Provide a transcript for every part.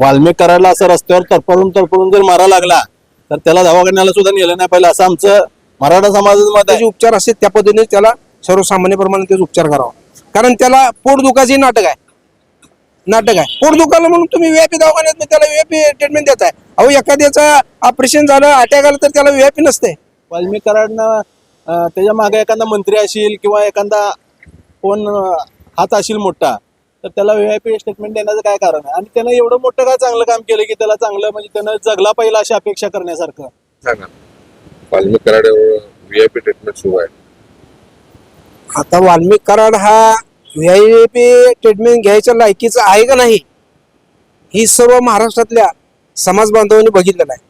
वाल्मिक कराडला असं रस्त्यावर तरपडून तरपडून जर मारा लागला तर त्याला दवाखान्याला सुद्धा नेलं नाही पाहिजे असं आमचं मराठा समाजाचं मत त्याचे उपचार असते त्या पद्धतीने त्याला सर्वसामान्यप्रमाणे त्याचा उपचार करावा. कारण त्याला पोट दुखाचे नाटक आहे. नाटक आहे. पोट दुखालं म्हणून तुम्ही व्हीआयपी दवाखान्यात त्याला व्हीआयपी ट्रीटमेंट देताय. अहो एखाद्याचं ऑपरेशन झालं अटॅक आलं तर त्याला व्हीआयपी नसते. वाल्मिक कराडनं अं, त्याच्यामागे एखादा मंत्री असेल किंवा एखादा कोण अं, हात असेल मोठा तर त्याला व्हीआयपी स्टेटमेंट देण्याचं काय कारण आहे? आणि त्यानं एवढं मोठं काय चांगलं काम केलं की त्याला चांगलं म्हणजे त्यानं जगला पाहिजे अशी अपेक्षा करण्यासारखं? सांगा वाल्मिक कराड्यावर व्हीआयपी ट्रीटमेंट सुरू आहे. आता वाल्मिक कराड हा व्हीआयपी ट्रीटमेंट घ्यायच्या लायकीचा आहे का नाही? ही सर्व महाराष्ट्रातल्या समाज बांधवांनी बघितलेलं आहे.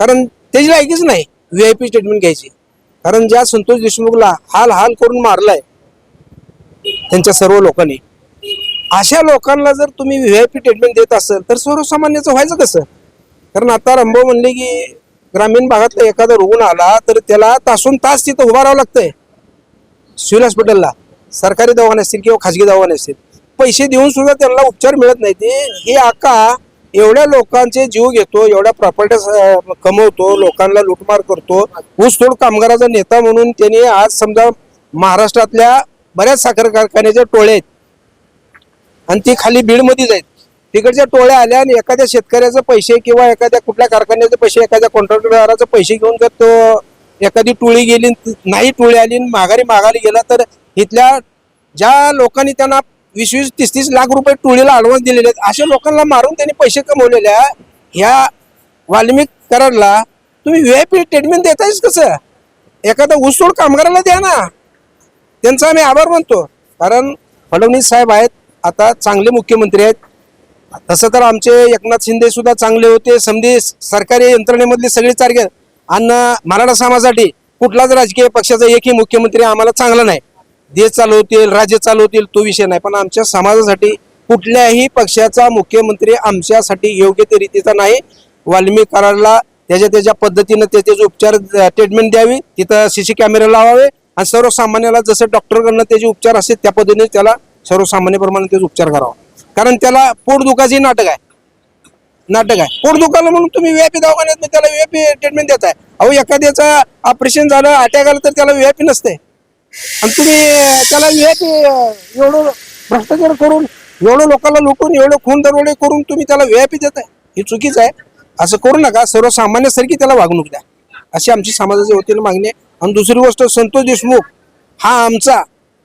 कारण त्याची लायकीच नाही व्हीआयपी ट्रीटमेंट घ्यायची. कारण ज्या संतोष देशमुखला हाल हाल करून मारलाय त्यांच्या सर्व लोकांनी अशा लोकांना जर तुम्ही व्ही आय पी ट्रीटमेंट देत असाल तर सर्वसामान्याचं व्हायचं कसं? कारण आता रंभो म्हणले की ग्रामीण भागातला एखादा रुग्ण आला तर त्याला तासून तास तिथं उभा राहावं लागतंय. सिव्हिल हॉस्पिटलला सरकारी दवाखाने असतील किंवा खाजगी दवाखाने असतील. पैसे देऊन सुद्धा त्यांना उपचार मिळत नाही ते हे आका एवढ्या लोकांचे जीव घेतो एवढ्या प्रॉपर्ट्या कमवतो लोकांना लुटमार करतो. ऊसतोड कामगाराचा नेता म्हणून त्यांनी आज समजा महाराष्ट्रातल्या बऱ्याच साखर कारखान्याच्या टोळे आहेत. आणि ती खाली बीडमध्येच आहेत तिकडच्या टोळ्या आल्या आणि एखाद्या शेतकऱ्याचे पैसे किंवा एखाद्या कुठल्या कारखान्याचे पैसे एखाद्या कॉन्ट्रॅक्टरचे पैसे घेऊन जर तो एखादी टोळी गेली नाही टोळी आली माघारी माघारी गेला तर इथल्या ज्या लोकांनी त्यांना वीस वीस तीस तीस लाख रुपये टोळीला ऍडव्हान्स दिलेले आहेत अशा लोकांना मारून त्यांनी पैसे कमवलेल्या ह्या वाल्मिक कराडला तुम्ही व्ही आय पी ट्रीटमेंट देतायच कसं? एखादा ऊसतोड कामगाराला द्या ना. त्यांचा आम्ही आभार मानतो. कारण फडणवीस साहेब आहेत आता चांगले मुख्यमंत्री आहेत. तसं तर आमचे एकनाथ शिंदे सुद्धा चांगले होते. समधी सरकारी यंत्रणेमधले सगळे चार्गे आणि मराठा समाजासाठी कुठलाच राजकीय पक्षाचा एकही मुख्यमंत्री आम्हाला चांगला नाही. देश चालवतील राज्य चालवतील तो विषय नाही. पण आमच्या समाजासाठी कुठल्याही पक्षाचा मुख्यमंत्री आमच्यासाठी योग्य ते रीतीचा नाही. वाल्मिक कराडला त्याच्या त्याच्या पद्धतीनं त्याचे उपचार ट्रीटमेंट द्यावी. तिथं सी सी कॅमेरे लावावे. आणि सर्वसामान्याला जसं डॉक्टरकडनं त्याचे उपचार असेल त्या पद्धतीने त्याला सर्वसामान्यप्रमाणे त्याचा उपचार करावा. कारण त्याला पोट दुखाचे नाटक आहे. नाटक आहे. पोटदुखाला म्हणून तुम्ही व्यापी दवाखान्यात त्याला व्यापी ट्रीटमेंट देताय. अहो एखाद्याचं ऑपरेशन झालं अटॅक आलं तर त्याला व्यापी नसते आणि तुम्ही त्याला व्यापी एवढं भ्रष्टाचार करून एवढं लोकांना लुटून एवढं खून दरोडे करून तुम्ही त्याला व्हीआयपी देताय. हे चुकीचं आहे. असं करू नका. सर्वसामान्यासारखी त्याला वागणूक द्या. अशी आमची समाजाच्या वतीने मागणी आहे. आणि दुसरी गोष्ट संतोष देशमुख हा आमचा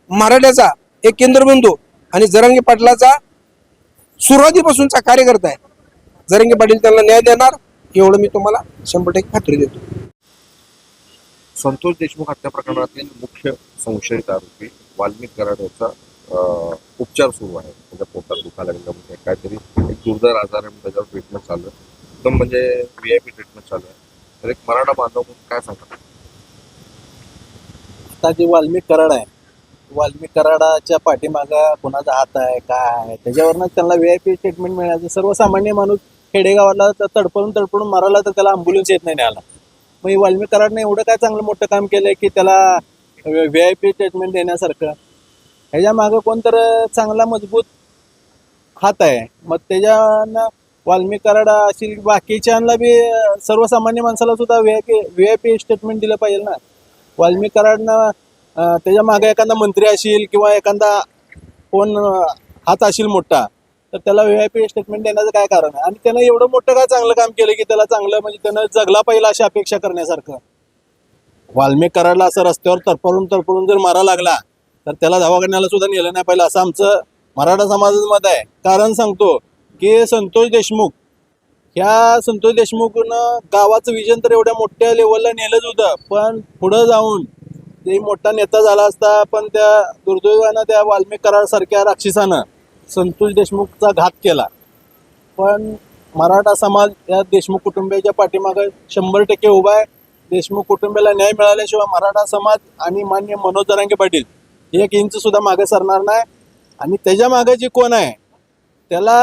मराठ्याचा एक केंद्रबिंदू आणि जरांगी पाटलाचा सुरुवातीपासूनचा कार्यकर्ता आहे. जरंगे पाटील त्यांना न्याय देणार एवढं मी तुम्हाला शंभर टक्के खात्री देतो. संतोष देशमुख हत्या प्रकरणातील मुख्य संशयित आरोपी वाल्मिक कराड याचा अं, उपचार सुरू आहे. त्याच्या पोटात दुखायला लागलं म्हणजे काहीतरी एक दुर्धर आजार आहे त्याच्यावर ट्रीटमेंट चालू आहे. एकदम म्हणजे व्ही आय पी ट्रीटमेंट चालू आहे. तर एक मराठा बांधव म्हणून काय सांगतात आता जे वाल्मिक कराड आहे वाल्मी कराडाच्या पाठीमागं कोणाचा हात आहे काय आहे? त्याच्यावरनं त्यांना व्ही आय पी ट्रीटमेंट मिळायचं. सर्वसामान्य माणूस खेडेगावाला तर तडपडून तडपडून मराला तर त्याला अँब्युलन्स येत नाही न्यायला. मग वाल्मी कराडने एवढं काय चांगलं मोठं काम केलंय की त्याला व्ही आय पी ट्रीटमेंट देण्यासारखं? ह्याच्या मागं कोणतर चांगला मजबूत हात आहे. मग त्याच्यानं वाल्मी कराड अशी बाकीच्यांना बी सर्वसामान्य माणसाला सुद्धा V I P V I P statement दिलं पाहिजे ना. वाल्मी कराडनं त्याच्यामागे एखादा मंत्री असेल किंवा एखादा कोण हात असेल मोठा तर त्याला व्ही आय पी स्टेटमेंट देण्याचं काय कारण आहे? आणि त्यानं एवढं मोठं काय चांगलं काम केलं की त्याला चांगलं म्हणजे त्यानं जगला पाहिजे अशी अपेक्षा करण्यासारखं? वाल्मिक कराडला असं रस्त्यावर तरफडून तरफडून जर मारा लागला तर त्याला दवाखान्याला सुद्धा नेलं नाही पाहिलं असं आमचं मराठा समाजाचं मत आहे. कारण सांगतो की संतोष देशमुख ह्या संतोष देशमुखनं गावाचं विजन तर एवढ्या मोठ्या लेवलला नेलंच होतं पण पुढं जाऊन ते मोठा नेता झाला असता पण त्या दुर्दैवानं त्या वाल्मिकरासारख्या राक्षसानं संतोष देशमुखचा घात केला. पण मराठा समाज या देशमुख कुटुंबियाच्या पाठीमागे शंभर टक्के उभा आहे. देशमुख कुटुंबियाला न्याय मिळाल्याशिवाय मराठा समाज आणि मान्य मनोज दरांगे पाटील एक इंच सुद्धा मागे सरणार नाही. आणि त्याच्यामागे जे कोण आहे त्याला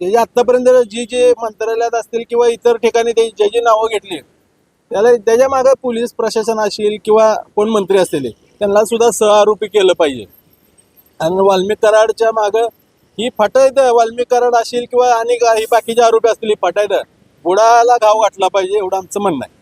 त्याच्या आत्तापर्यंत जी जे मंत्रालयात असतील किंवा इतर ठिकाणी ते जे जे नावं घेतली त्याला त्याच्यामागे पोलीस प्रशासन असेल किंवा कोण मंत्री असतील त्यांना सुद्धा सहआरोपी केलं पाहिजे. आणि वाल्मिक कराडच्या मागं ही फटायत वाल्मिक कराड असेल किंवा आणि ही बाकीचे आरोपी असतील ही फटायत बुडाला घाव गाठला पाहिजे एवढं आमचं म्हणणं आहे.